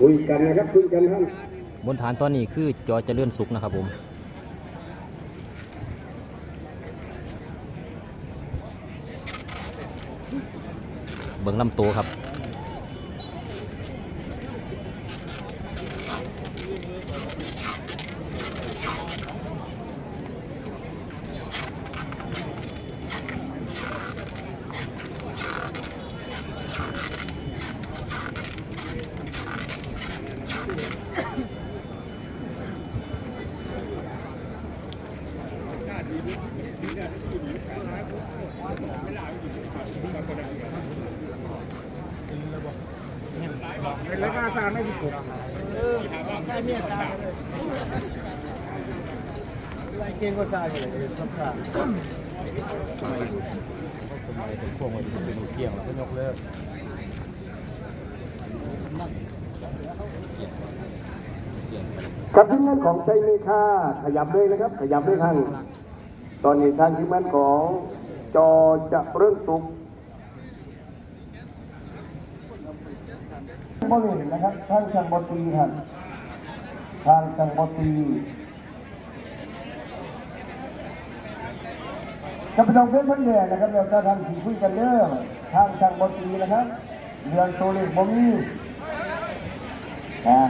คุยกันนะครับคุยกันท่านบนฐานตอนนี้คือจอจะเลื่อนสุกนะครับผมเบิ่งลำตัวครับ เป็นไรก็ตามไม่ผิดกฎเก่งก็ซาอยู่เลยสักการทำไมถึงพวงมาเป็นลูกเกี่ยงแล้วก็ยกเลิก ครับทีมงานของใจมีค่าขยับเลยนะครับ ขยับเลยท่านตอนนี้ทางทีมงานของจอจะเริ่มสุกบริเวณนะครับทางจังบตีครับทางจังบตีกับพี่น้องเพื่อนทั้งเนี่ยนะครับเราจะทำสีคุยกันเรื่องทางจังบตีนะครับเรื่องตัวเลขบ่มีนะ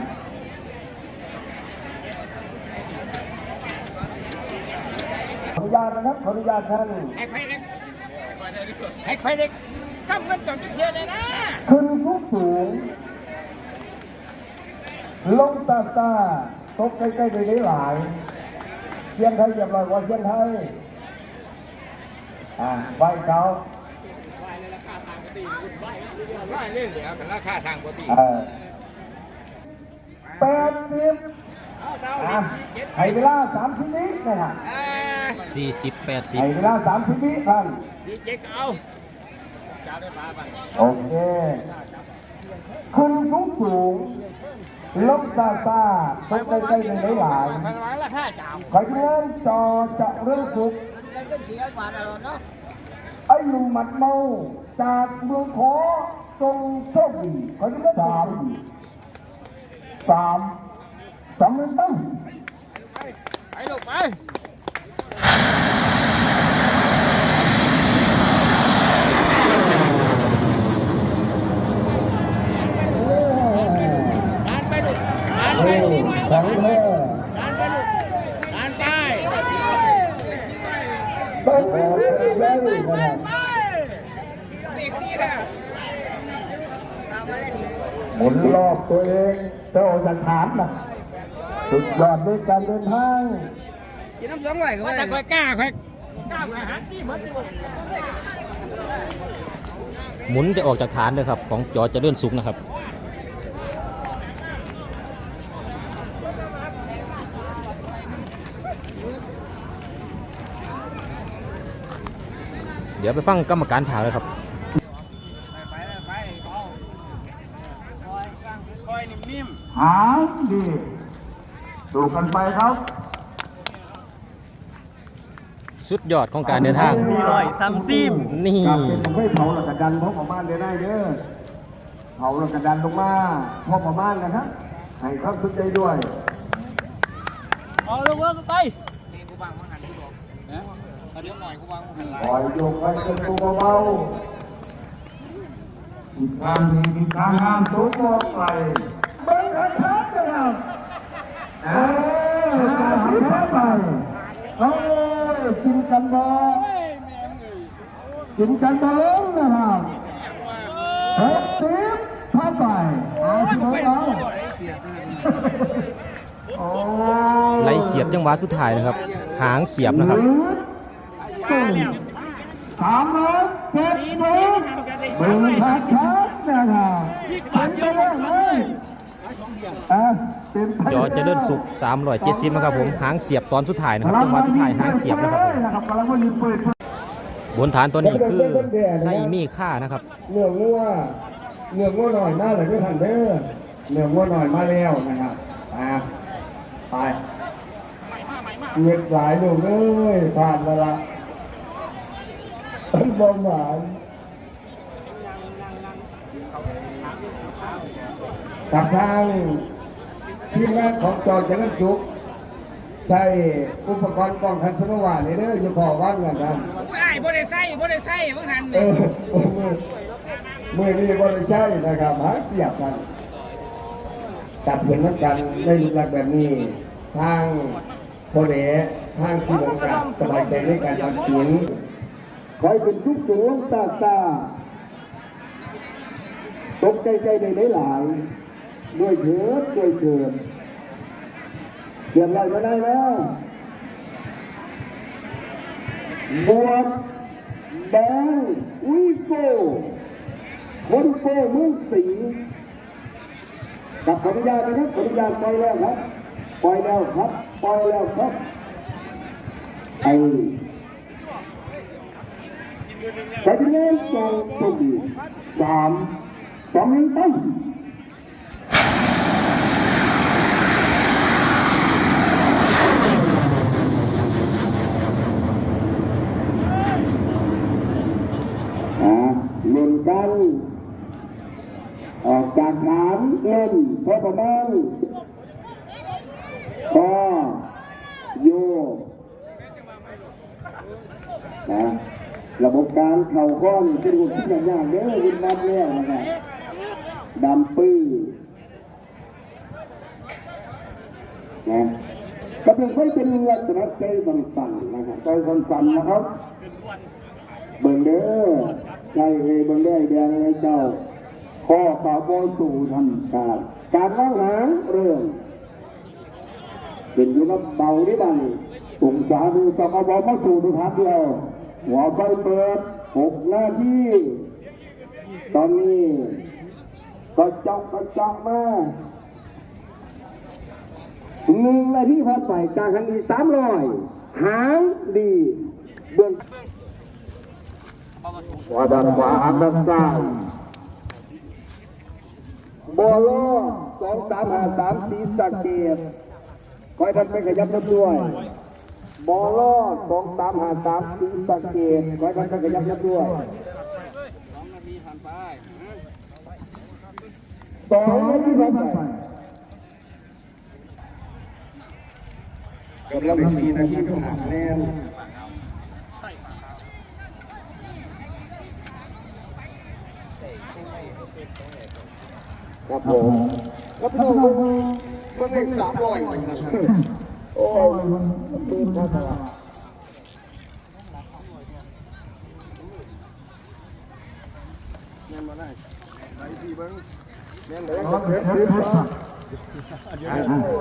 ขออนุ ญาตนะครับขออนุญาตท่านแฮกไพเด็กแฮกไพเด็กกำมันจังจะเทียเลยนะขึ้นทุกสูงลงตาตาตกใกล้ๆไปได้หลายเชียงไทยเรียบร้อยว่าเชียงไทยอ่าไหวเขาว่าเรื่องเดียวกันราคาทางปกติเออแปดสิบ อะให้เวลาสามสิบวินะครับ40ให้เวลาสามสิบวิท่านดีเจ๊กเอาจ้าได้ปลาบ้างโอเคขึ้นสูงสูงลงซาซาตกใกล้ๆไปได้หลายทางร้านราคาจ่าวขอเชิญจอจะเริ่มสุกไอ้หนุ่มหมัดเมาจากเมืองขอทรงโชคดีขอเชิญสามสาม สามหนึ่งตั้งไปลูกไปดานไปลูกดานไปโอ้สิหน่อยของแท้ดานไปลูกดานไปต้องขอเชิญได้นะครับอีกสี่แล้วหมุนรอบตัวเองเจ้าจะถามนะ สุดยอดด้วยการเดินทางกินน้ำสองไหวก็ว่าแต่ก็กล้าค่อยกล้าไปหาที่มันอยู่หมุนจะออกจากฐานเลยครับ ของจอเจริญสุขนะครับเดี๋ยวไปฟังกรรมการผ่าเลยครับไปไปเบาคอยกลางคอยนิ่มหางดี สู่กันไปครับสุดยอดของการเดินทาง สี่ร้อยซัมซิมนี่กลับเป็นผมไม่เผาหลักกระดันเพราะประมาณเดียวได้เด้อเผาหลักกระดันลงมาเพราะประมาณนะครับให้ครับสุดใจด้วย เอาลงเวิร์กไปกูบังมังหันกูบอกนะเอาเดี๋ยวหน่อยกูบังมังหันปล่อยโยกไปจนตัวเบาๆอีกทางหนึ่งอีกทางงามตัวมองไปเบิ้งขันทัดนะครับเออการหันแพ้ไปเอ้ย กินกันบ่กินกันบ่ลงนะครับหกสิบเข้าไปเอาสิบเอาโอ้ไล่เสียบจังหวะสุดท้ายนะครับ หางเสียบนะครับสามร้อยเจ็ดสิบเบิ่งชัดชัดนะครับเป็นไปได้เลยอะเป็นไป จอเจริญสุข370นะครับผมหางเสียบตอนสุดท้ายนะครับจังหวะสุดท้ายหางเสียบนะครับผมนะครับกำลังว่ายิงปืนบนฐานตัวนี้คือไส้มีค่านะครับเนื้องัวเนื้องัวหน่อยมาเลยด้วยทันเด้อเนื้องัวหน่อยมาแล้วนะครับอะไปเงินหลายลูกเลยผ่านแล้วละต้นบอมหวานกับทาง ทีมงานของจอจันทร์สุขใช้อุปกรณ์ป้องกันสนวานี่เด้ออยู่ขอว่างกันนะผู้อ้ายบ่ได้ใส่บ่ได้ใส่เพิ่งหันเอนี่อมือมือนี้บริใช่นะครับหาเสียบกันจับเห็นน้ำกันในรูปแบบแบบนี้ ทางโคเดทางที่บงการสบายใจในการทำศิลป์คอยเป็นทุกสูงตาตาตกใจใจในหลายๆ ด้วยเถิดด้วยเถิดเดือดร้อนมาได้แล้วบวชแดงวิโกคนโกมืองสีกับขออนุญาตนะครับขออนุญาตปล่อยแล้วครับปล่อยแล้วครับปล่อยแล้วครับไอ้ไปที่เล่นสองตัวดีสามสองหนึ่งไปอ่าเล่น กัน ออกจากฐานเล่นพอประมาณพอโยนะระบบการเข่าก้อนเป็นหุ่นที่อย่างยากเด้อวินนัดแล้วนะครับดำปื้อนะก็เป็นค่อยเป็นลักษณะใจสั่นๆนะครับใจสั่นๆนะครับ เบิ่งเด้อใจเอยเบิ่งได้อแดงไอ้เจ้าข้อข่าวโบสู่ทำการการว่างหาเรื่องเป็นอยู่กับเบาที่บ้านองศาดูสกบมาสู่ดูทัศน์เดียวหัวไฟเปิดหกหน้าที่ตอนนี้ก็จาะก็จาะมาหนึ่งนาทีผ่านไปจากคันดีสามร้อยหางดีเบื้อง ขวาด้านขวาหางด้านซ้ายบอลโลสองสามห้าสามสีสะเกตคอยท่านไปขยับรถด้วยบอลโลสองสามห้าสามสีสะเกตคอยท่านไปขยับรถด้วยสองนาทีผ่านไปสองนาทีผ่านไปกำลังสี่นาทีต้องหาคะแนน ครับผมครับผมมันเลขสามร้อยโอ้ยมันตื่นครับ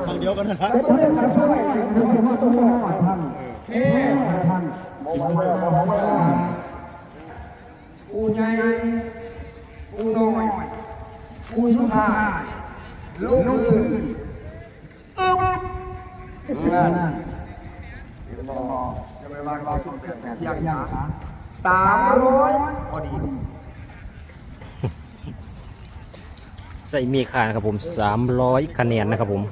ทางเดียวกันนะครับ กูใหญ่ กูน้อยกูสุดท้ายลูกอื่นอึ๊บงานอย่างรอย่างสามร้อยพอดีใส่มีคานะครับผม 300 คะแนนนะครับผม